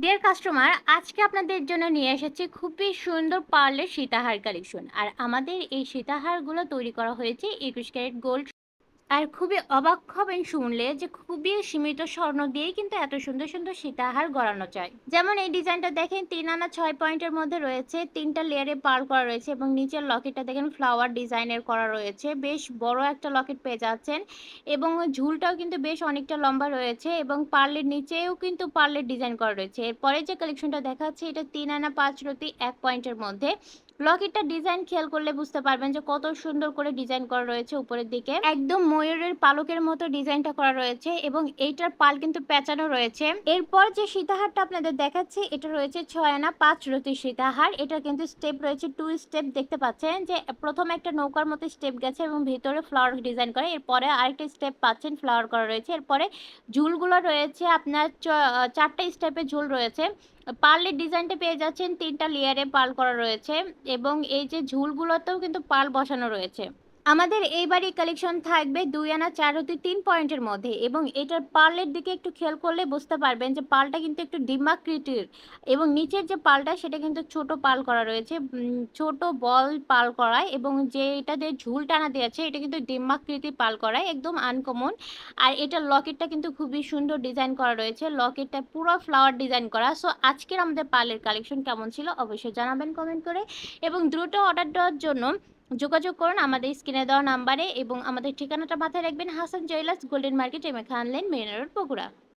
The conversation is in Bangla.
ডিয়ার কাস্টমার আজকে আপনাদের জন্য নিয়ে এসেছি খুবই সুন্দর পার্লের সীতাহার কালেকশন আর আমাদের এই সীতাহারগুলো তৈরি করা হয়েছে একুশ ক্যারেট গোল্ড আর খুবই অবাক হবেন শুনলে যে খুবই সীমিত স্বর্ণ দিয়েই কিন্তু এত সুন্দর সুন্দর সীতাহার গড়ানো যায়। যেমন এই ডিজাইনটা দেখেন, তিন আনা ছয় পয়েন্টের মধ্যে রয়েছে, তিনটা লেয়ারে পার করা রয়েছে এবং নিচের লকেটটা দেখেন ফ্লাওয়ার ডিজাইনের করা রয়েছে। বেশ বড় একটা লকেট পেয়ে যাচ্ছেন এবং ঝুলটাও কিন্তু বেশ অনেকটা লম্বা রয়েছে এবং পার্লের নিচেও কিন্তু পার্লের ডিজাইন করা রয়েছে। এরপরে যে কালেকশনটা দেখাচ্ছে, এটা তিন আনা পাঁচ রতি এক পয়েন্টের মধ্যে। লকেটটা ডিজাইন খেয়াল করলে বুঝতে পারবেন যে কত সুন্দর করে ডিজাইন করা রয়েছে উপরের দিকে। একদম ময়ূরের পালকের মতো ডিজাইনটা করা রয়েছে এবং এইটার পাল কিন্তু পেঁচানো রয়েছে। এরপর যে সীতাহারটা আপনাদের দেখাচ্ছি, এটা রয়েছে ছয় আনা পাঁচ রতি সীতাহার। এটা কিন্তু স্টেপ রয়েছে টু স্টেপ দেখতে পাচ্ছেন যে প্রথম একটা নৌকার মতো স্টেপ গেছে এবং ভিতরে ফ্লাওয়ার ডিজাইন করে। এরপরে আরেকটা স্টেপ পাচ্ছেন ফ্লাওয়ার করা রয়েছে। এরপরে ঝুলগুলো রয়েছে, আপনার চারটা স্টেপের ঝুল রয়েছে। পার্লের ডিজাইনটা পেয়ে যাচ্ছেন তিনটা লেয়ারে পাল করা রয়েছে এবং এই যে ঝুলগুলোতেও কিন্তু পাল বসানো রয়েছে। আমাদের এইবারই কালেকশন থাকবে দুই আনা চার হতে তিন পয়েন্টের মধ্যে এবং এটার পার্লের দিকে একটু খেয়াল করলে বুঝতে পারবেন যে পালটা কিন্তু একটু ডিমাকৃতির এবং নিচের যে পালটা সেটা কিন্তু ছোট পাল করা রয়েছে ছোট বল পাল করায় এবং যে এটা দিয়ে ঝুল টানা দিয়েছে এটা কিন্তু ডিমাকৃতি পাল করায়, একদম আনকমন আর এটার লকেটটা কিন্তু খুবই সুন্দর ডিজাইন করা রয়েছে, লকেটটা পুরো ফ্লাওয়ার ডিজাইন করা। সো আজকের আমাদের পার্লের কালেকশন কেমন ছিল অবশ্যই জানাবেন কমেন্ট করে এবং দ্রুত অর্ডার দেওয়ার জন্য যোগাযোগ করুন আমাদের স্ক্রিনে দেওয়া নাম্বারে এবং আমাদের ঠিকানাটা মাথায় রাখবেন Hasan jewellers, golden market, M Khan lane main road, Bogura.